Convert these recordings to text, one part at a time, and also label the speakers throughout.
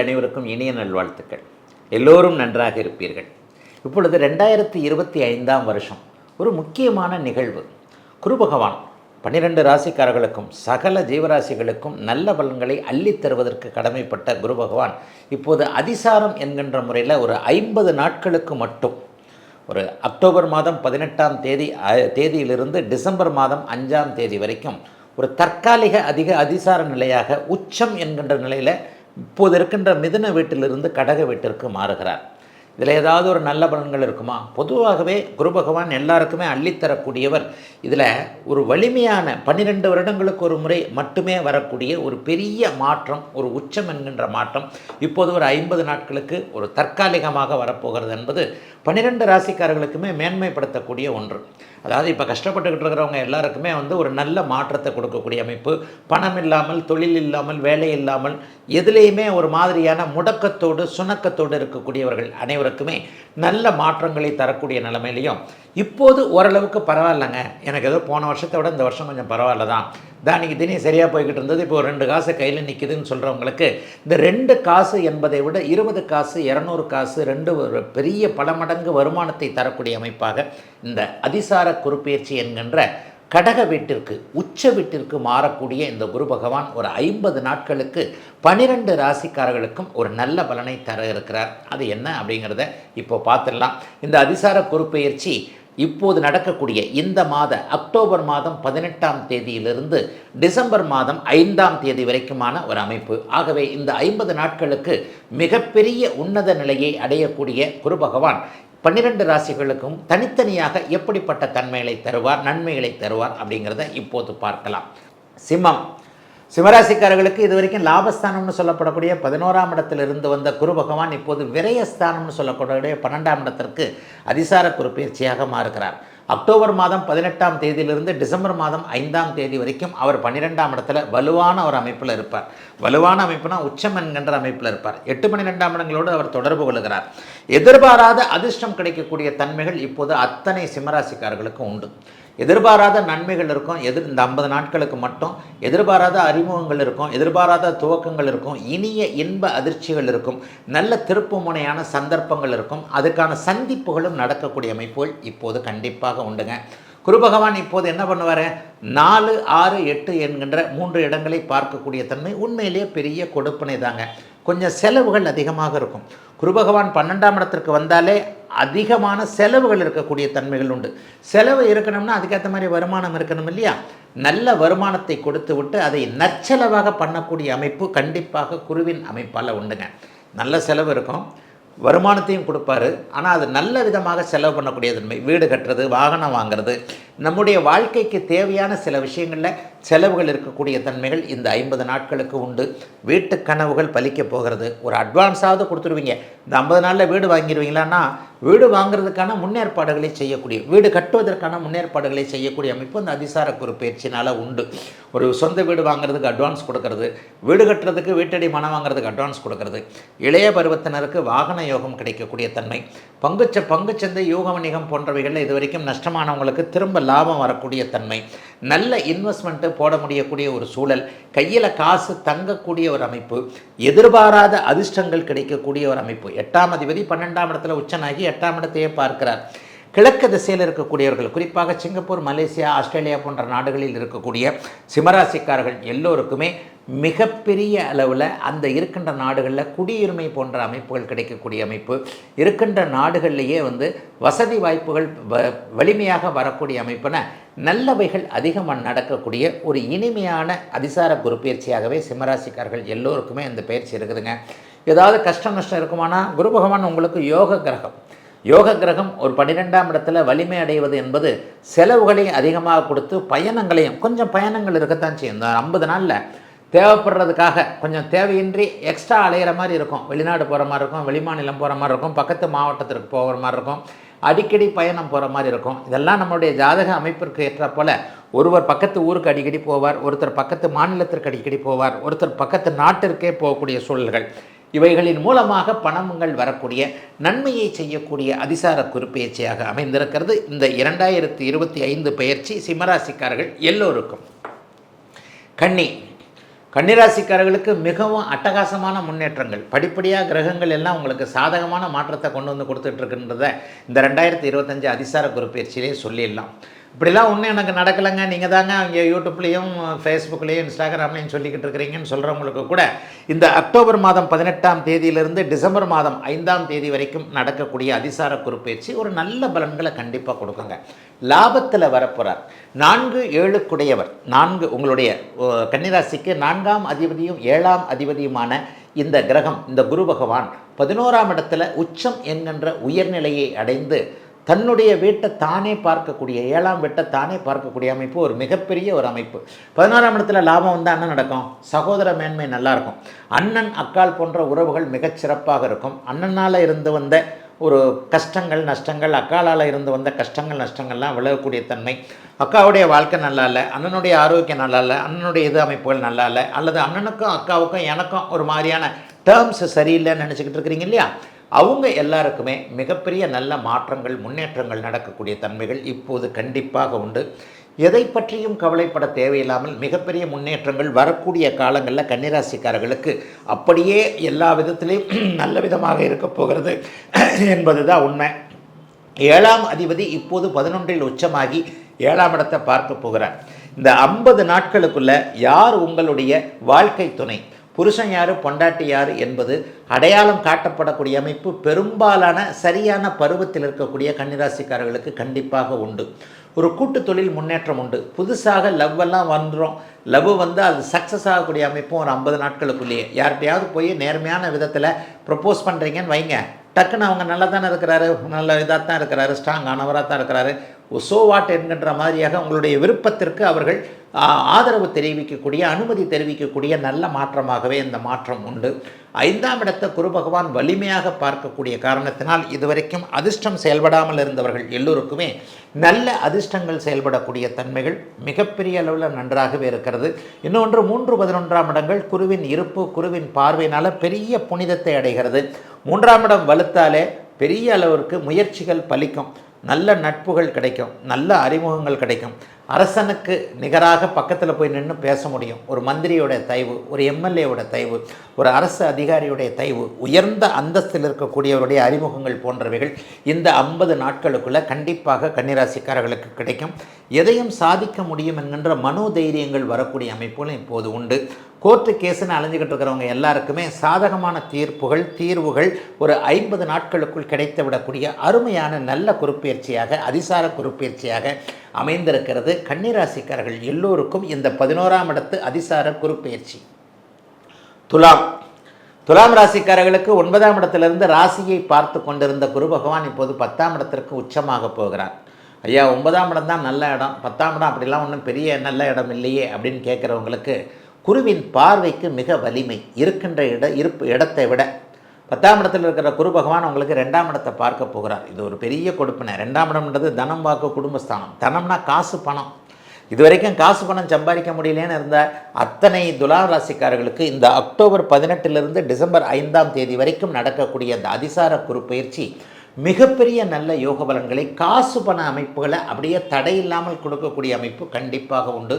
Speaker 1: நேயர்கள் அனைவருக்கும் இனிய நல்வாழ்த்துக்கள். எல்லோரும் நன்றாக இருப்பீர்கள். இப்பொழுது ரெண்டாயிரத்தி இருபத்தி ஐந்தாம் வருஷம். ஒரு முக்கியமான நிகழ்வு. குரு பகவான் பன்னிரெண்டு ராசிக்காரர்களுக்கும் சகல ஜீவராசிகளுக்கும் நல்ல பலன்களை அள்ளித் தருவதற்கு கடமைப்பட்ட குரு பகவான் இப்போது அதிசாரம் என்கின்ற முறையில் ஒரு ஐம்பது நாட்களுக்கு மட்டும் ஒரு அக்டோபர் மாதம் பதினெட்டாம் தேதி தேதியிலிருந்து டிசம்பர் மாதம் அஞ்சாம் தேதி வரைக்கும் ஒரு தற்காலிக அதிக அதிசார நிலையாக உச்சம் என்கின்ற நிலையில் இப்போது இருக்கின்ற மிதுன வீட்டிலிருந்து கடக வீட்டிற்கு மாறுகிறார். இதில் ஏதாவது ஒரு நல்ல பலன்கள் இருக்குமா? பொதுவாகவே குரு பகவான் எல்லாருக்குமே அள்ளித்தரக்கூடியவர். இதில் ஒரு வலிமையான பன்னிரெண்டு வருடங்களுக்கு ஒரு முறை மட்டுமே வரக்கூடிய ஒரு பெரிய மாற்றம் ஒரு உச்சம் என்கின்ற மாற்றம் இப்போது ஒரு ஐம்பது நாட்களுக்கு ஒரு தற்காலிகமாக வரப்போகிறது என்பது பன்னிரெண்டு ராசிக்காரர்களுக்குமே மேன்மைப்படுத்தக்கூடிய ஒன்று. அதாவது இப்போ கஷ்டப்பட்டுக்கிட்டு இருக்கிறவங்க எல்லாருக்குமே வந்து ஒரு நல்ல மாற்றத்தை கொடுக்கக்கூடிய அமைப்பு. பணம் இல்லாமல் தொழில் இல்லாமல் வேலை இல்லாமல் எதுலேயுமே ஒரு மாதிரியான முடக்கத்தோடு சுணக்கத்தோடு இருக்கக்கூடியவர்கள் அனைவரும் அனைவருக்குமே நல்ல மாற்றங்களை தரக்கூடிய நிலைமையிலையும் இப்போது ஓரளவுக்கு பரவாயில்லைங்க. எனக்கு ஏதோ போன வருஷத்தை விட இந்த வருஷம் கொஞ்சம் பரவாயில்ல தான். தானிக்கு தினி சரியாக போய்கிட்டு இருந்தது. இப்போ ரெண்டு காசு கையில் நிற்கிதுன்னு சொல்கிறவங்களுக்கு இந்த ரெண்டு காசு என்பதை விட இருபது காசு இரநூறு காசு ரெண்டு ஒரு பெரிய பல மடங்கு வருமானத்தை தரக்கூடிய அமைப்பாக இந்த அதிசார குறுப்பெயர்ச்சி என்கின்ற கடக வீட்டிற்கு உச்ச வீட்டிற்கு மாறக்கூடிய இந்த குரு பகவான் ஒரு ஐம்பது நாட்களுக்கு பனிரெண்டு ராசிக்காரர்களுக்கும் ஒரு நல்ல பலனை தர இருக்கிறார். அது என்ன அப்படிங்கிறத இப்போ பார்த்துடலாம். இந்த அதிசார குறுப்பெயர்ச்சி இப்போது நடக்கக்கூடிய இந்த மாத அக்டோபர் மாதம் பதினெட்டாம் தேதியிலிருந்து டிசம்பர் மாதம் ஐந்தாம் தேதி வரைக்குமான ஒரு அமைப்பு. ஆகவே இந்த ஐம்பது நாட்களுக்கு மிகப்பெரிய உன்னத நிலையை அடையக்கூடிய குரு பகவான் பன்னிரண்டு ராசிகளுக்கும் தனித்தனியாக எப்படிப்பட்ட தன்மைகளை தருவார் நன்மைகளை தருவார் அப்படிங்கிறத இப்போது பார்க்கலாம். சிம்மம். சிவராசிக்காரர்களுக்கு இது வரைக்கும் லாபஸ்தானம்னு சொல்லப்படக்கூடிய பதினோராம் இடத்திலிருந்து வந்த குரு பகவான் இப்போது விரயஸ்தானம்னு சொல்லக்கூடிய பன்னெண்டாம் இடத்திற்கு அதிசார குறுப்பெயர்ச்சியாக மாறுகிறார். அக்டோபர் மாதம் பதினெட்டாம் தேதியிலிருந்து டிசம்பர் மாதம் ஐந்தாம் தேதி வரைக்கும் அவர் பன்னிரெண்டாம் இடத்துல வலுவான ஒரு அமைப்பில் இருப்பார். வலுவான அமைப்புனா உச்சம் என்கின்ற அமைப்பில் இருப்பார். எட்டு பன்னிரெண்டாம் இடங்களோடு அவர் தொடர்பு கொள்கிறார். எதிர்பாராத அதிர்ஷ்டம் கிடைக்கக்கூடிய தன்மைகள் இப்போது அத்தனை சிம்மராசிக்காரர்களுக்கும் உண்டு. எதிர்பாராத நன்மைகள் இருக்கும் எதிர் இந்த ஐம்பது நாட்களுக்கு மட்டும் எதிர்பாராத அறிமுகங்கள் இருக்கும் எதிர்பாராத துவக்கங்கள் இருக்கும் இனிய இன்ப அதிர்ச்சிகள் இருக்கும் நல்ல திருப்பு முனையான சந்தர்ப்பங்கள் இருக்கும் அதுக்கான சந்திப்புகளும் நடக்கக்கூடிய அமைப்புகள் இப்போது கண்டிப்பாக உண்டுங்க. குரு பகவான் இப்போது என்ன பண்ணுவார்? நாலு ஆறு எட்டு என்கின்ற மூன்று இடங்களை பார்க்கக்கூடிய தன்மை உண்மையிலேயே பெரிய கொடுப்பனை தாங்க கொஞ்சம் செலவுகள் அதிகமாக இருக்கும். குரு பகவான் பன்னெண்டாம் இடத்திற்கு வந்தாலே அதிகமான செலவுகள் இருக்கக்கூடிய தன்மைகள் உண்டு. செலவு இருக்கணும்னா அதுக்கேற்ற மாதிரி வருமானம் இருக்கணும் இல்லையா? நல்ல வருமானத்தை கொடுத்து விட்டு அதை நற்செலவாக பண்ணக்கூடிய அமைப்பு கண்டிப்பாக குருவின் அமைப்பால் உண்டுங்க. நல்ல செலவு இருக்கும். வருமானத்தையும் கொடுப்பாரு. ஆனால் அது நல்ல விதமாக செலவு பண்ணக்கூடிய தன்மை. வீடு கட்டுறது வாகனம் வாங்குறது நம்முடைய வாழ்க்கைக்கு தேவையான சில விஷயங்களில் செலவுகள் இருக்கக்கூடிய தன்மைகள் இந்த ஐம்பது நாட்களுக்கு உண்டு. வீட்டு கனவுகள் பலிக்க போகிறது. ஒரு அட்வான்ஸாவது கொடுத்துருவீங்க. இந்த ஐம்பது நாளில் வீடு வாங்கிடுவீங்களான்னா வீடு வாங்குறதுக்கான முன்னேற்பாடுகளை செய்யக்கூடிய வீடு கட்டுவதற்கான முன்னேற்பாடுகளை செய்யக்கூடிய அமைப்பு இந்த அதிசார குறு பயிற்சினால் உண்டு. ஒரு சொந்த வீடு வாங்குறதுக்கு அட்வான்ஸ் கொடுக்கறது. வீடு கட்டுறதுக்கு வீட்டடி மனம் வாங்குறதுக்கு அட்வான்ஸ் கொடுக்கறது. இளைய பருவத்தினருக்கு வாகன யோகம் கிடைக்கக்கூடிய தன்மை. பங்குச்ச பங்குச்சந்தை யோக வணிகம் போன்றவைகளில் இது வரைக்கும் நஷ்டமானவங்களுக்கு திரும்ப லாபம் வரக்கூடிய தன்மை. நல்ல இன்வெஸ்ட்மெண்ட்டு போட முடியக்கூடிய ஒரு சூழல் கையில் காசு தங்கக்கூடிய ஒரு அமைப்பு எதிர்பாராத அதிர்ஷ்டங்கள் கிடைக்கக்கூடிய ஒரு அமைப்பு. எட்டாம் அதிபதி பன்னெண்டாம் இடத்துல உச்சனாகி எட்டாம் இடத்தையே பார்க்கிறார். கிழக்கு திசையில் இருக்கக்கூடியவர்கள் குறிப்பாக சிங்கப்பூர் மலேசியா ஆஸ்திரேலியா போன்ற நாடுகளில் இருக்கக்கூடிய சிம்மராசிக்காரர்கள் எல்லோருக்குமே மிகப்பெரிய அளவில் அந்த இருக்கின்ற நாடுகளில் குடியுரிமை போன்ற அமைப்புகள் கிடைக்கக்கூடிய அமைப்பு. இருக்கின்ற நாடுகள்லேயே வந்து வசதி வாய்ப்புகள் வ வலிமையாக வரக்கூடிய அமைப்புன நல்லவைகள் அதிகமாக நடக்கக்கூடிய ஒரு இனிமையான அதிசார குரு பயிற்சியாகவே சிம்மராசிக்காரர்கள் எல்லோருக்குமே இந்த பயிற்சி இருக்குதுங்க. ஏதாவது கஷ்டம் நஷ்டம் இருக்குமானா குரு பகவான் உங்களுக்கு யோக கிரகம். யோக கிரகம் ஒரு பன்னிரெண்டாம் இடத்துல வலிமை அடைவது என்பது செலவுகளையும் அதிகமாக கொடுத்து பயணங்களையும் கொஞ்சம் பயணங்கள் இருக்கத்தான் செய்யும். இந்த ஐம்பது நாளில் தேவைப்படுறதுக்காக கொஞ்சம் தேவையின்றி எக்ஸ்ட்ரா அலையிற மாதிரி இருக்கும். வெளிநாடு போகிற மாதிரி இருக்கும் வெளிமாநிலம் போகிற மாதிரி இருக்கும் பக்கத்து மாவட்டத்திற்கு போகிற மாதிரி இருக்கும் அடிக்கடி பயணம் போகிற மாதிரி இருக்கும். இதெல்லாம் நம்மளுடைய ஜாதக அமைப்பிற்கு ஏற்ற போல ஒருவர் பக்கத்து ஊருக்கு அடிக்கடி போவார் ஒருத்தர் பக்கத்து மாநிலத்திற்கு அடிக்கடி போவார் ஒருத்தர் பக்கத்து நாட்டிற்கே போகக்கூடிய சூழல்கள். இவைகளின் மூலமாக பணங்கள் வரக்கூடிய நன்மையை செய்யக்கூடிய அதிசார குறிப்பெயர்ச்சியாக அமைந்திருக்கிறது. இந்த இரண்டாயிரத்தி இருபத்தி ஐந்து பயிற்சி சிம்மராசிக்காரர்கள் எல்லோருக்கும். கன்னி. கன்னிராசிக்காரர்களுக்கு மிகவும் அட்டகாசமான முன்னேற்றங்கள். படிப்படியாக கிரகங்கள் எல்லாம் உங்களுக்கு சாதகமான மாற்றத்தை கொண்டு வந்து கொடுத்துட்ருக்குன்றதை இந்த ரெண்டாயிரத்தி இருபத்தஞ்சு அதிசார குறிப்பெயர்ச்சியிலே சொல்லிடலாம். இப்படிலாம் ஒன்றும் எனக்கு நடக்கலைங்க. நீங்கள் தாங்க இங்கே யூடியூப்லேயும் ஃபேஸ்புக்லேயும் இன்ஸ்டாகிராம்லேயும் சொல்லிக்கிட்டு இருக்கிறீங்கன்னு சொல்கிறவங்களுக்கு கூட இந்த அக்டோபர் மாதம் பதினெட்டாம் தேதியிலிருந்து டிசம்பர் மாதம் ஐந்தாம் தேதி வரைக்கும் நடக்கக்கூடிய அதிசார குறிப்பேச்சு ஒரு நல்ல பலன்களை கண்டிப்பாக கொடுக்குங்க. லாபத்தில் வரப்போகிறார் நான்கு ஏழுக்குடையவர். நான்கு உங்களுடைய கன்னிராசிக்கு நான்காம் அதிபதியும் ஏழாம் அதிபதியுமான இந்த கிரகம் இந்த குரு பகவான் பதினோராம் இடத்துல உச்சம் என்கின்ற உயர்நிலையை அடைந்து தன்னுடைய வீட்டை தானே பார்க்கக்கூடிய ஏழாம் வீட்டை தானே பார்க்கக்கூடிய அமைப்பு ஒரு மிகப்பெரிய ஒரு அமைப்பு. பதினாறாம் இடத்துல லாபம் வந்தால் என்ன நடக்கும்? சகோதர மேன்மை நல்லாயிருக்கும் அண்ணன் அக்கால் போன்ற உறவுகள் மிகச்சிறப்பாக இருக்கும். அண்ணனால் இருந்து வந்த ஒரு கஷ்டங்கள் நஷ்டங்கள் அக்காலால் இருந்து வந்த கஷ்டங்கள் நஷ்டங்கள்லாம் விலகக்கூடிய தன்மை. அக்காவுடைய வாழ்க்கை நல்லா இல்லை அண்ணனுடைய ஆரோக்கியம் நல்லா இல்லை அண்ணனுடைய இது அமைப்புகள் நல்லா இல்லை அல்லது அண்ணனுக்கும் அக்காவுக்கும் எனக்கும் ஒரு மாதிரியான டேர்ம்ஸ் சரியில்லைன்னு நினச்சிக்கிட்டு இருக்கிறீங்க இல்லையா? அவங்க எல்லாருக்குமே மிகப்பெரிய நல்ல மாற்றங்கள் முன்னேற்றங்கள் நடக்கக்கூடிய தன்மைகள் இப்போது கண்டிப்பாக உண்டு. எதை பற்றியும் கவலைப்பட தேவையில்லாமல் மிகப்பெரிய முன்னேற்றங்கள் வரக்கூடிய காலங்களில் கன்னிராசிக்காரர்களுக்கு அப்படியே எல்லா விதத்திலையும் நல்ல விதமாக இருக்க போகிறது என்பது தான் உண்மை. ஏழாம் அதிபதி இப்போது பதினொன்றில் உச்சமாகி ஏழாம் இடத்தை பார்க்க போகிறார். இந்த ஐம்பது நாட்களுக்குள்ள யார் உங்களுடைய வாழ்க்கை துணை? புருஷன் யார் பொண்டாட்டி யார் என்பது அடையாளம் காட்டப்படக்கூடிய அமைப்பு பெரும்பாலான சரியான பருவத்தில் இருக்கக்கூடிய கன்னிராசிக்காரர்களுக்கு கண்டிப்பாக உண்டு. ஒரு கூட்டு தொழில் முன்னேற்றம் உண்டு. புதுசாக லவ் எல்லாம் வந்துடும் லவ் வந்து அது சக்ஸஸ் ஆகக்கூடிய அமைப்பும் ஒரு ஐம்பது நாட்களுக்குள்ளேயே. யார்கிட்டையாவது போய் நேர்மையான விதத்தில் ப்ரப்போஸ் பண்ணுறீங்கன்னு வைங்க. டக்குன்னு அவங்க நல்லா தானே இருக்கிறாரு நல்ல இதாக தான் இருக்கிறாரு ஸ்ட்ராங் ஆனவராக தான் இருக்கிறாரு. ஸோ வாட் என்கின்ற மாதிரியாக உங்களுடைய விருப்பத்திற்கு அவர்கள் ஆதரவு தெரிவிக்கக்கூடிய அனுமதி தெரிவிக்கக்கூடிய நல்ல மாற்றமாகவே இந்த மாற்றம் உண்டு. ஐந்தாம் இடத்தை குரு பகவான் வலிமையாக பார்க்கக்கூடிய காரணத்தினால் இதுவரைக்கும் அதிர்ஷ்டம் செயல்படாமல் இருந்தவர்கள் எல்லோருக்குமே நல்ல அதிர்ஷ்டங்கள் செயல்படக்கூடிய தன்மைகள் மிகப்பெரிய அளவில் நன்றாகவே இருக்கிறது. இன்னொன்று மூன்று பதினொன்றாம் இடங்கள் குருவின் இருப்பு குருவின் பார்வையினால் பெரிய புனிதத்தை அடைகிறது. மூன்றாம் இடம் வலுத்தாலே பெரிய அளவிற்கு முயற்சிகள் பலிக்கும் நல்ல நட்புகள் கிடைக்கும் நல்ல அறிமுகங்கள் கிடைக்கும். அரசனுக்கு நிகராக பக்கத்தில் போய் நின்று பேச முடியும். ஒரு மந்திரியோட தயவு ஒரு எம்எல்ஏவோட தயவு ஒரு அரசு அதிகாரியுடைய தயவு உயர்ந்த அந்தஸ்தில் இருக்கக்கூடியவருடைய அறிமுகங்கள் போன்றவைகள் இந்த ஐம்பது நாட்களுக்குள்ளே கண்டிப்பாக கன்னிராசிக்காரர்களுக்கு கிடைக்கும். எதையும் சாதிக்க முடியும் என்கின்ற மனோதைரியங்கள் வரக்கூடிய அமைப்புகளும் இப்போது உண்டு. கோர்ட்டு கேஸுன்னு அலைஞ்சிக்கிட்டு இருக்கிறவங்க எல்லாருக்குமே சாதகமான தீர்ப்புகள் தீர்வுகள் ஒரு ஐம்பது நாட்களுக்குள் கிடைத்து விடக்கூடிய அருமையான நல்ல குறுப்பெயர்ச்சியாக அதிசார குறுப்பெயர்ச்சியாக அமைந்திருக்கிறது. கன்னிராசிக்காரர்கள் எல்லோருக்கும் இந்த பதினோராம் இடத்து அதிசார குறுப்பெயர்ச்சி. துலாம். துலாம் ராசிக்காரர்களுக்கு ஒன்பதாம் இடத்திலிருந்து ராசியை பார்த்து கொண்டிருந்த குரு பகவான் இப்போது பத்தாம் இடத்திற்கு உச்சமாக போகிறார். ஐயா ஒன்பதாம் இடம் தான் நல்ல இடம். பத்தாம் இடம் அப்படிலாம் ஒன்றும் பெரிய நல்ல இடம் இல்லையே அப்படின்னு கேட்குறவங்களுக்கு குருவின் பார்வைக்கு மிக வலிமை இருக்கின்ற இட இருப்பு இடத்தை விட. பத்தாம் இடத்தில் இருக்கிற குரு பகவான் உங்களுக்கு ரெண்டாம் இடத்தை பார்க்க போகிறார். இது ஒரு பெரிய கொடுப்பினை. ரெண்டாம் இடம்ன்றது தனம் வாக்கு குடும்பஸ்தானம். தனம்னா காசு பணம். இது வரைக்கும் காசு பணம் சம்பாதிக்க முடியலன்னு இருந்த அத்தனை துலா ராசிக்காரர்களுக்கு இந்த அக்டோபர் பதினெட்டிலிருந்து டிசம்பர் ஐந்தாம் தேதி வரைக்கும் நடக்கக்கூடிய அந்த அதிசார குறு பயிற்சி மிகப்பெரிய நல்ல யோக பலன்களை காசு பண அமைப்புகளை அப்படியே தடையில்லாமல் கொடுக்கக்கூடிய அமைப்பு கண்டிப்பாக உண்டு.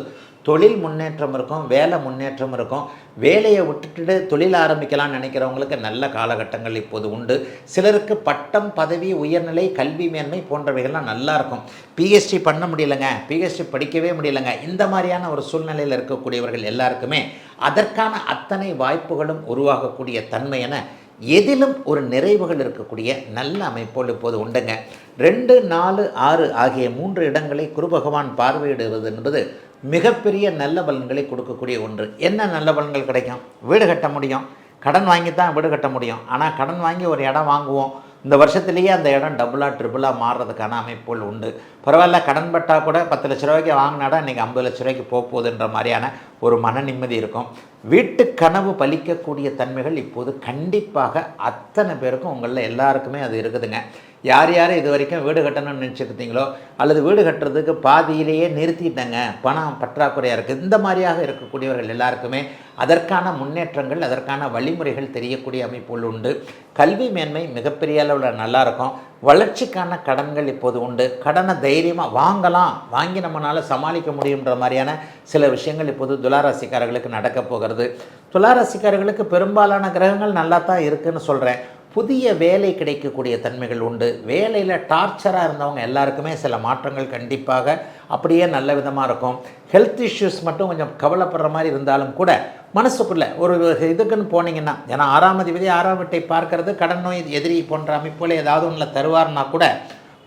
Speaker 1: தொழில் முன்னேற்றம் இருக்கும் வேலை முன்னேற்றம் இருக்கும். வேலையை விட்டுட்டு தொழில் ஆரம்பிக்கலாம்னு நினைக்கிறவங்களுக்கு நல்ல காலகட்டங்கள் இப்போது உண்டு. சிலருக்கு பட்டம் பதவி உயர்நிலை கல்வி மேன்மை போன்றவைகள்லாம் நல்லா இருக்கும். பிஹெச்டி பண்ண முடியலைங்க. பிஹெச்டி படிக்கவே முடியலைங்க. இந்த மாதிரியான ஒரு சூழ்நிலையில் இருக்கக்கூடியவர்கள் எல்லாருக்குமே அதற்கான அத்தனை வாய்ப்புகளும் உருவாகக்கூடிய தன்மை என எதிலும் ஒரு நிறைவுகள் இருக்கக்கூடிய நல்ல அமைப்போல் இப்போது உண்டுங்க. ரெண்டு நாலு ஆறு ஆகிய மூன்று இடங்களை குரு பகவான் பார்வையிடுவது என்பது மிகப்பெரிய நல்ல பலன்களை கொடுக்கக்கூடிய ஒன்று. என்ன நல்ல பலன்கள் கிடைக்கும்? வீடு கட்ட முடியும். கடன் வாங்கி தான் வீடு கட்ட முடியும். ஆனால் கடன் வாங்கி ஒரு இடம் வாங்குவோம். இந்த வருஷத்துலேயே அந்த இடம் டபுளாக ட்ரிபிளாக மாறுறதுக்கான அமைப்புகள் உண்டு. பரவாயில்ல கடன் பட்டால் கூட பத்து லட்ச ரூபாய்க்கு வாங்கினாடா இன்றைக்கி ஐம்பது லட்ச ரூபாய்க்கு போகுதுன்ற மாதிரியான ஒரு மன நிம்மதி இருக்கும். வீட்டு கனவு பலிக்கக்கூடிய தன்மைகள் இப்போது கண்டிப்பாக அத்தனை பேருக்கும் உங்களில் எல்லாருக்குமே அது இருக்குதுங்க. யார் யார் இது வரைக்கும் வீடு கட்டணும்னு நினச்சிக்கிட்டீங்களோ அல்லது வீடு கட்டுறதுக்கு பாதியிலேயே நிறுத்திட்டங்க பணம் பற்றாக்குறையாக இருக்குது இந்த மாதிரியாக இருக்கக்கூடியவர்கள் எல்லாருக்குமே அதற்கான முன்னேற்றங்கள் அதற்கான வழிமுறைகள் தெரியக்கூடிய அமைப்புகள் உண்டு. கல்வி மேன்மை மிகப்பெரிய அளவில் நல்லாயிருக்கும் வளர்ச்சிக்கான கடன்கள் இப்போது உண்டு. கடனை தைரியமாக வாங்கலாம். வாங்கி நம்மளால் சமாளிக்க முடியுன்ற மாதிரியான சில விஷயங்கள் இப்போது துளாராசிக்காரர்களுக்கு நடக்க போகிறது. துளாராசிக்காரர்களுக்கு பெரும்பாலான கிரகங்கள் நல்லா தான் இருக்குன்னு சொல்கிறேன் புதிய வேலை கிடைக்கக்கூடிய தன்மைகள் உண்டு. வேலையில் டார்ச்சராக இருந்தவங்க எல்லாருக்குமே சில மாற்றங்கள் கண்டிப்பாக அப்படியே நல்ல விதமாக இருக்கும். ஹெல்த் இஷ்யூஸ் மட்டும் கொஞ்சம் கவலைப்படுற மாதிரி இருந்தாலும் கூட மனசுக்குள்ளே ஒரு இதுக்குன்னு போனீங்கன்னா ஏன்னா ஆறாம் அதிபதி ஆறாம் வீட்டை பார்க்கறது கடன் நோய் எதிரி போன்ற அமைப்புகளை ஏதாவது ஒன்றில் தருவார்னா கூட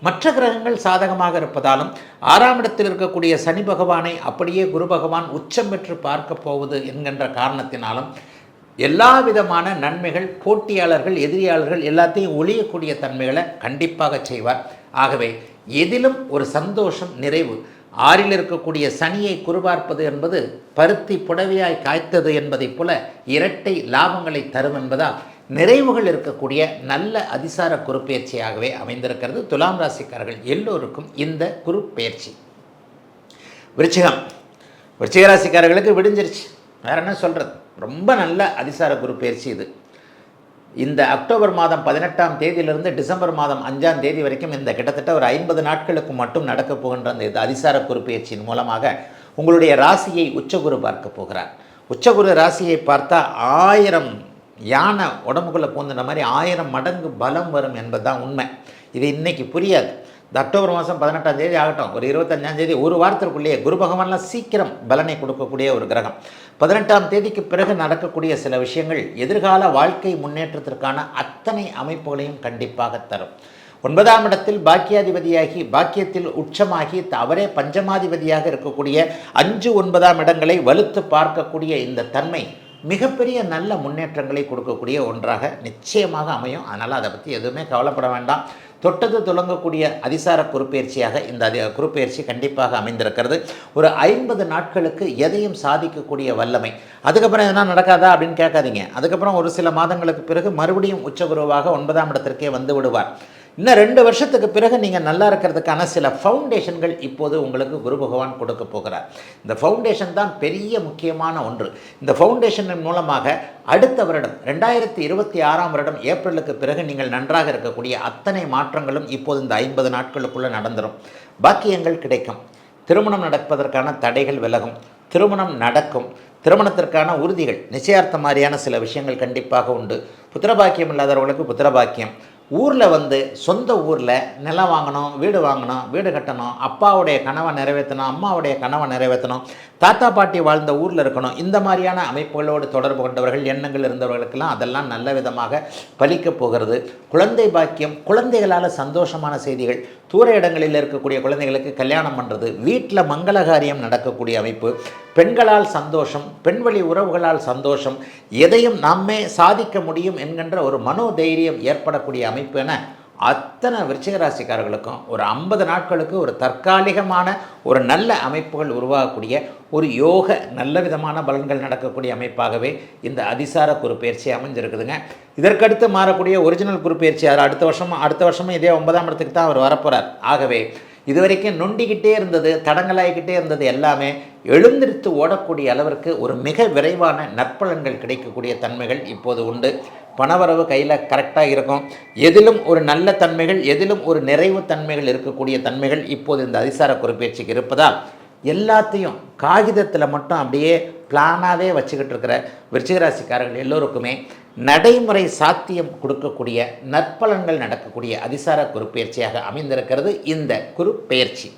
Speaker 1: மற்ற கிரகங்கள் சாதகமாக இருப்பதாலும் ஆறாம் இடத்தில் இருக்கக்கூடிய சனி பகவானை அப்படியே குரு பகவான் உச்சம் பெற்று பார்க்க போவது என்கின்ற காரணத்தினாலும் எல்லா விதமான நன்மைகள் போட்டியாளர்கள் எதிரியாளர்கள் எல்லாத்தையும் ஒழியக்கூடிய தன்மைகளை கண்டிப்பாக செய்வார். ஆகவே எதிலும் ஒரு சந்தோஷம் நிறைவு. ஆறில் இருக்கக்கூடிய சனியை குறுபார்ப்பது என்பது பருத்தி புடவையாய் காய்த்தது என்பதைப் போல இரட்டை லாபங்களை தரும் என்பதால் நிறைவுகள் இருக்கக்கூடிய நல்ல அதிசார குறுப்பெயர்ச்சியாகவே அமைந்திருக்கிறது. துலாம் ராசிக்காரர்கள் எல்லோருக்கும் இந்த குறுப்பெயர்ச்சி விருச்சிகம். விருச்சிக ராசிக்காரர்களுக்கு விடிஞ்சிருச்சு. வேற என்ன சொல்கிறது ரொம்ப நல்ல அதிசார குரு பயிற்சி இது. இந்த அக்டோபர் மாதம் பதினெட்டாம் தேதியிலிருந்து டிசம்பர் மாதம் அஞ்சாம் தேதி வரைக்கும் இந்த கிட்டத்தட்ட ஒரு ஐம்பது நாட்களுக்கு மட்டும் நடக்கப் போகின்ற அந்த இது அதிசார குரு பயிற்சியின் மூலமாக உங்களுடைய ராசியை உச்சகுரு பார்க்க போகிறார். உச்சகுரு ராசியை பார்த்தா ஆயிரம் யானை உடம்புக்குள்ளே பூந்துன மாதிரி ஆயிரம் மடங்கு பலம் வரும் என்பதுதான் உண்மை. இது இன்றைக்கி புரியாது. இந்த அக்டோபர் மாதம் பதினெட்டாம் தேதி ஆகட்டும். ஒரு இருபத்தஞ்சாம் தேதி ஒரு வாரத்திற்குள்ளேயே குரு பகவான்லாம் சீக்கிரம் பலனை கொடுக்கக்கூடிய ஒரு கிரகம். பதினெட்டாம் தேதிக்கு பிறகு நடக்கக்கூடிய சில விஷயங்கள் எதிர்கால வாழ்க்கை முன்னேற்றத்திற்கான அத்தனை அமைப்புகளையும் கண்டிப்பாக தரும். ஒன்பதாம் இடத்தில் பாக்கியாதிபதியாகி பாக்கியத்தில் உச்சமாகி அவரே பஞ்சமாதிபதியாக இருக்கக்கூடிய அஞ்சு ஒன்பதாம் இடங்களை வலுத்து பார்க்கக்கூடிய இந்த தன்மை மிகப்பெரிய நல்ல முன்னேற்றங்களை கொடுக்கக்கூடிய ஒன்றாக நிச்சயமாக அமையும். அதனால் அதை பற்றி எதுவுமே கவலைப்பட வேண்டாம். தொட்டது துலங்கக்கூடிய அதிசார குறுப்பெயர்ச்சியாக இந்த அதி குறுப்பெயர்ச்சி கண்டிப்பாக அமைந்திருக்கிறது. ஒரு ஐம்பது நாட்களுக்கு எதையும் சாதிக்கக்கூடிய வல்லமை. அதுக்கப்புறம் எதனா நடக்காதா அப்படின்னு கேட்காதீங்க. அதுக்கப்புறம் ஒரு சில மாதங்களுக்கு பிறகு மறுபடியும் உச்சகுருவாக ஒன்பதாம் இடத்திற்கே வந்து விடுவார். இன்னும் ரெண்டு வருஷத்துக்கு பிறகு நீங்கள் நல்லா இருக்கிறதுக்கான சில ஃபவுண்டேஷன்கள் இப்போது உங்களுக்கு குரு பகவான் கொடுக்க போகிறார். இந்த ஃபவுண்டேஷன் தான் பெரிய முக்கியமான ஒன்று. இந்த ஃபவுண்டேஷனின் மூலமாக அடுத்த வருடம் ரெண்டாயிரத்தி இருபத்தி ஆறாம் வருடம் ஏப்ரலுக்கு பிறகு நீங்கள் நன்றாக இருக்கக்கூடிய அத்தனை மாற்றங்களும் இப்போது இந்த ஐம்பது நாட்களுக்குள்ளே நடந்துடும் பாக்கியங்கள் கிடைக்கும். திருமணம் நடப்பதற்கான தடைகள் விலகும். திருமணம் நடக்கும். திருமணத்திற்கான உறுதிகள் நிச்சயார்த்த மாதிரியான சில விஷயங்கள் கண்டிப்பாக உண்டு. புத்திரபாக்கியம் இல்லாதவர்களுக்கு புத்திரபாக்கியம். ஊரில் வந்து சொந்த ஊரில் நிலம் வாங்கணும் வீடு வாங்கணும் வீடு கட்டணும் அப்பாவுடைய கனவை நிறைவேற்றணும் அம்மாவுடைய கனவை நிறைவேற்றணும் தாத்தா பாட்டி வாழ்ந்த ஊரில் இருக்கணும். இந்த மாதிரியான அமைப்புகளோடு தொடர்பு கொண்டவர்கள் எண்ணங்கள் இருந்தவர்களுக்கெல்லாம் அதெல்லாம் நல்ல விதமாக பலிக்கப் போகிறது. குழந்தை பாக்கியம் குழந்தைகளால் சந்தோஷமான செய்திகள். தூர இடங்களில் இருக்கக்கூடிய குழந்தைகளுக்கு கல்யாணம் பண்ணுறது வீட்டில் மங்களகாரியம் நடக்கக்கூடிய அமைப்பு. பெண்களால் சந்தோஷம் பெண்வழி உறவுகளால் சந்தோஷம். எதையும் நாமே சாதிக்க முடியும் என்கின்ற ஒரு மனோதைரியம் ஏற்படக்கூடிய அமைப்பு என அத்தனை விருச்சிக ராசிக்காரர்களுக்கும் ஒரு ஐம்பது நாட்களுக்கு ஒரு தற்காலிகமான ஒரு நல்ல அமைப்புகள் உருவாகக்கூடிய ஒரு யோக நல்ல விதமான பலன்கள் நடக்கக்கூடிய அமைப்பாகவே இந்த அதிசார குறுப்பெயர்ச்சி அமைஞ்சிருக்குதுங்க. இதற்கடுத்து மாறக்கூடிய ஒரிஜினல் குறுப்பெயர்ச்சி அவர் அடுத்த வருஷமும் அடுத்த வருஷமும் இதே ஒன்பதாம் இடத்துக்கு தான் அவர் வரப்போகிறார் ஆகவே இதுவரைக்கும் நொண்டிக்கிட்டே இருந்தது தடங்கலாகிக்கிட்டே இருந்தது எல்லாமே எழுந்திருத்து ஓடக்கூடிய அளவிற்கு ஒரு மிக விரைவான நற்பலன்கள் கிடைக்கக்கூடிய தன்மைகள் இப்போது உண்டு. பணவரவு கையில் கரெக்டாக இருக்கும். எதிலும் ஒரு நல்ல தன்மைகள் எதிலும் ஒரு நிறைவு தன்மைகள் இருக்கக்கூடிய தன்மைகள் இப்போது இந்த அதிசார குறிப்பேச்சுக்கு இருப்பதால் எல்லாத்தையும் காகிதத்தில் மட்டும் அப்படியே பிளானாகவே வச்சுக்கிட்டு இருக்கிற விருச்சிகராசிக்காரர்கள் எல்லோருக்குமே நடைமுறை சாத்தியம் கொடுக்கக்கூடிய நற்பலன்கள் நடக்கக்கூடிய அதிசார குறுப்பெயர்ச்சியாக அமைந்திருக்கிறது இந்த குறுப்பெயர்ச்சி